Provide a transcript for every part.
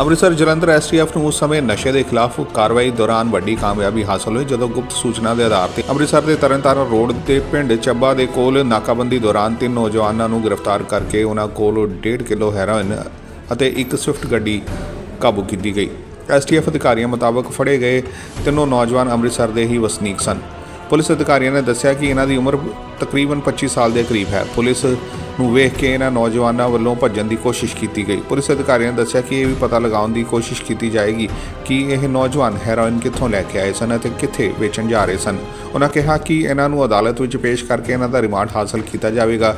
Amritsar Jalandhar STF ਨੂੰ ਉਸ ਸਮੇਂ ਨਸ਼ੇ ਦੇ ਖਿਲਾਫ ਕਾਰਵਾਈ ਦੌਰਾਨ ਵੱਡੀ ਕਾਮਯਾਬੀ ਹਾਸਲ ਹੋਈ, ਜਦੋਂ ਗੁਪਤ ਸੂਚਨਾ ਦੇ ਆਧਾਰ ਤੇ ਅੰਮ੍ਰਿਤਸਰ ਦੇ ਤਰਨਤਾਰਨ ਰੋਡ ਤੇ ਪਿੰਡ ਚੱਬਾ ਦੇ ਕੋਲ ਨਾਕਾਬੰਦੀ ਦੌਰਾਨ ਤਿੰਨ ਨੌਜਵਾਨਾਂ ਨੂੰ ਗ੍ਰਿਫਤਾਰ ਕਰਕੇ ਉਹਨਾਂ ਕੋਲ 1.5 ਕਿਲੋ ਹੈਰੋਇਨ ਅਤੇ ਇੱਕ ਸਵਿਫਟ ਗੱਡੀ ਕਾਬੂ ਕੀਤੀ ਗਈ। ਐਸਟੀਐਫ ਅਧਿਕਾਰੀਆਂ ਮੁਤਾਬਕ ਫੜੇ ਗਏ ਤਿੰਨੋਂ ਨੌਜਵਾਨ ਅੰਮ੍ਰਿਤਸਰ ਦੇ ਹੀ ਵਸਨੀਕ ਸਨ। ਪੁਲਿਸ ਅਧਿਕਾਰੀਆਂ ਨੇ ਦੱਸਿਆ ਕਿ ਇਹਨਾਂ ਦੀ ਉਮਰ ਤਕਰੀਬਨ 25 ਸਾਲ ਦੇ ਕਰੀਬ ਹੈ। ਪੁਲਿਸ ਨੂੰ ਵੇਖ ਕੇ ਇਹਨਾਂ ਨੌਜਵਾਨਾਂ ਵੱਲੋਂ ਭੱਜਣ ਦੀ ਕੋਸ਼ਿਸ਼ ਕੀਤੀ ਗਈ। ਪੁਲਿਸ ਅਧਿਕਾਰੀਆਂ ਨੇ ਦੱਸਿਆ ਕਿ ਇਹ ਵੀ ਪਤਾ ਲਗਾਉਣ ਦੀ ਕੋਸ਼ਿਸ਼ ਕੀਤੀ ਜਾਏਗੀ ਕਿ ਇਹ ਨੌਜਵਾਨ ਹੈਰੋਇਨ ਕਿੱਥੋਂ ਲੈ ਕੇ ਆਏ ਸਨ ਅਤੇ ਕਿੱਥੇ ਵੇਚਣ ਜਾ ਰਹੇ ਸਨ। ਉਹਨਾਂ ਕਿਹਾ ਕਿ ਇਹਨਾਂ ਨੂੰ ਅਦਾਲਤ ਵਿੱਚ ਪੇਸ਼ ਕਰਕੇ ਇਹਨਾਂ ਦਾ ਰਿਮਾਂਡ ਹਾਸਲ ਕੀਤਾ ਜਾਵੇਗਾ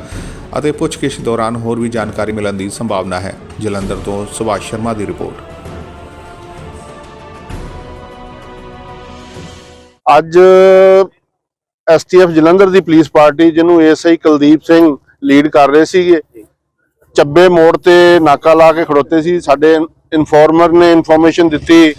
ਅਤੇ ਪੁੱਛਗਿੱਛ ਦੌਰਾਨ ਹੋਰ ਵੀ ਜਾਣਕਾਰੀ ਮਿਲਣ ਦੀ ਸੰਭਾਵਨਾ ਹੈ। ਜਲੰਧਰ ਤੋਂ ਸੁਭਾਸ਼ ਸ਼ਰਮਾ ਦੀ ਰਿਪੋਰਟ। ਅੱਜ ਐਸਟੀਐਫ ਜਲੰਧਰ ਦੀ ਪੁਲਿਸ ਪਾਰਟੀ ਜਿਹਨੂੰ ਏਐਸਆਈ ਕੁਲਦੀਪ ਸਿੰਘ ਲੀਡ ਕਰ ਰਹੇ ਸੀਗੇ। ਚੱਬੇ ਮੋੜ ਤੇ ਨਾਕਾ ਲਾ ਕੇ ਖੜੋਤੇ ਸੀ। ਸਾਡੇ ਇਨਫੋਰਮਰ ਨੇ ਇਨਫੋਰਮੇਸ਼ਨ ਦਿੱਤੀ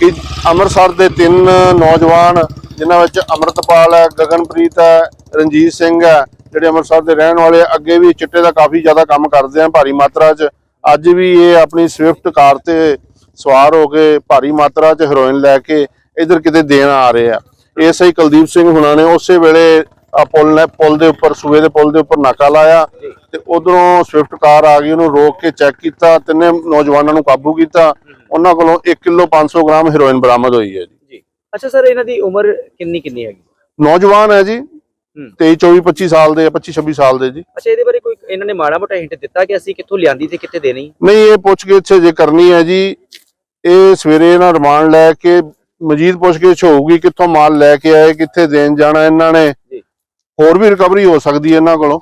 ਕਿ ਅੰਮ੍ਰਿਤਸਰ ਦੇ ਤਿੰਨ ਨੌਜਵਾਨ, ਜਿਨ੍ਹਾਂ ਵਿੱਚ ਅਮਰਤਪਾਲ ਹੈ, ਗਗਨਪ੍ਰੀਤ ਹੈ, ਰਣਜੀਤ ਸਿੰਘ ਹੈ, ਜਿਹੜੇ ਅੰਮ੍ਰਿਤਸਰ ਦੇ ਰਹਿਣ ਵਾਲੇ ਅੱਗੇ ਵੀ ਚਿੱਟੇ ਦਾ ਕਾਫੀ ਜ਼ਿਆਦਾ ਕੰਮ ਕਰਦੇ ਆ ਭਾਰੀ ਮਾਤਰਾ 'ਚ। ਅੱਜ ਵੀ ਇਹ ਆਪਣੀ ਸਵਿਫਟ ਕਾਰ ਤੇ ਸਵਾਰ ਹੋ ਕੇ ਭਾਰੀ ਮਾਤਰਾ 'ਚ ਹੈਰੋਇਨ ਲੈ ਕੇ ਇਧਰ ਕਿਤੇ ਦੇਣ ਆ ਰਹੇ ਆ। ਐਸਆਈ ਕੁਲਦੀਪ ਸਿੰਘ ਹੁਣਾਂ ਨੇ ਉਸੇ ਵੇਲੇ ਪੁਲ ਨੇ ਪੁਲ ਦੇ ਉੱਪਰ ਸੂਏ ਦੇ ਪੁਲ ਦੇ ਉੱਪਰ ਨਾਕਾ ਲਾਇਆ ਤੇ ਉਧਰੋਂ ਸਵਿਫਟ ਕਾਰ ਆ ਗਈ ਉਹਨੂੰ ਰੋਕ ਕੇ ਚੈੱਕ ਕੀਤਾ ਤਿੰਨੇ ਨੌਜਵਾਨਾਂ ਨੂੰ ਕਾਬੂ ਕੀਤਾ। ਉਹਨਾਂ ਕੋਲੋਂ 1 ਕਿਲੋ 500 ਗ੍ਰਾਮ ਹੈਰੋਇਨ ਬਰਾਮਦ ਹੋਈ ਹੈ ਜੀ। ਅੱਛਾ ਸਰ ਇਹਨਾਂ ਦੀ ਉਮਰ ਕਿੰਨੀ ਕਿੰਨੀ ਹੈਗੀ? ਨੌਜਵਾਨ ਹੈ ਜੀ। 23 24 25 ਸਾਲ ਦੇ 25 26 ਸਾਲ ਦੇ ਜੀ। ਅੱਛਾ ਇਹਦੇ ਬਾਰੇ ਕੋਈ ਇਹਨਾਂ ਨੇ ਮਾੜਾ ਮੋਟਾ ਹਿੰਟ ਦਿੱਤਾ ਕਿ ਅਸੀਂ ਕਿੱਥੋਂ ਲਿਆਂਦੀ ਤੇ ਕਿੱਥੇ ਦੇਣੀ? ਨਹੀਂ ਇਹ ਪੁੱਛਗਿੱਛ ਜੇ ਕਰਨੀ ਹੈ ਜੀ ਇਹ ਸਵੇਰੇ ਇਹਨਾਂ ਰਿਮਾਂਡ ਲੈ ਕੇ ਮਜੀਦ ਪੁੱਛਗਿੱਛ ਹੋਊਗੀ ਕਿੱਥੋਂ ਮਾਲ ਲੈ ਕੇ ਆਏ ਕਿੱਥੇ ਦੇਣ ਜਾਣਾ ਇਹਨਾਂ ਨੇ। ਹੋਰ ਵੀ ਰਿਕਵਰੀ ਹੋ ਸਕਦੀ ਹੈ ਇਹਨਾਂ ਕੋਲੋਂ।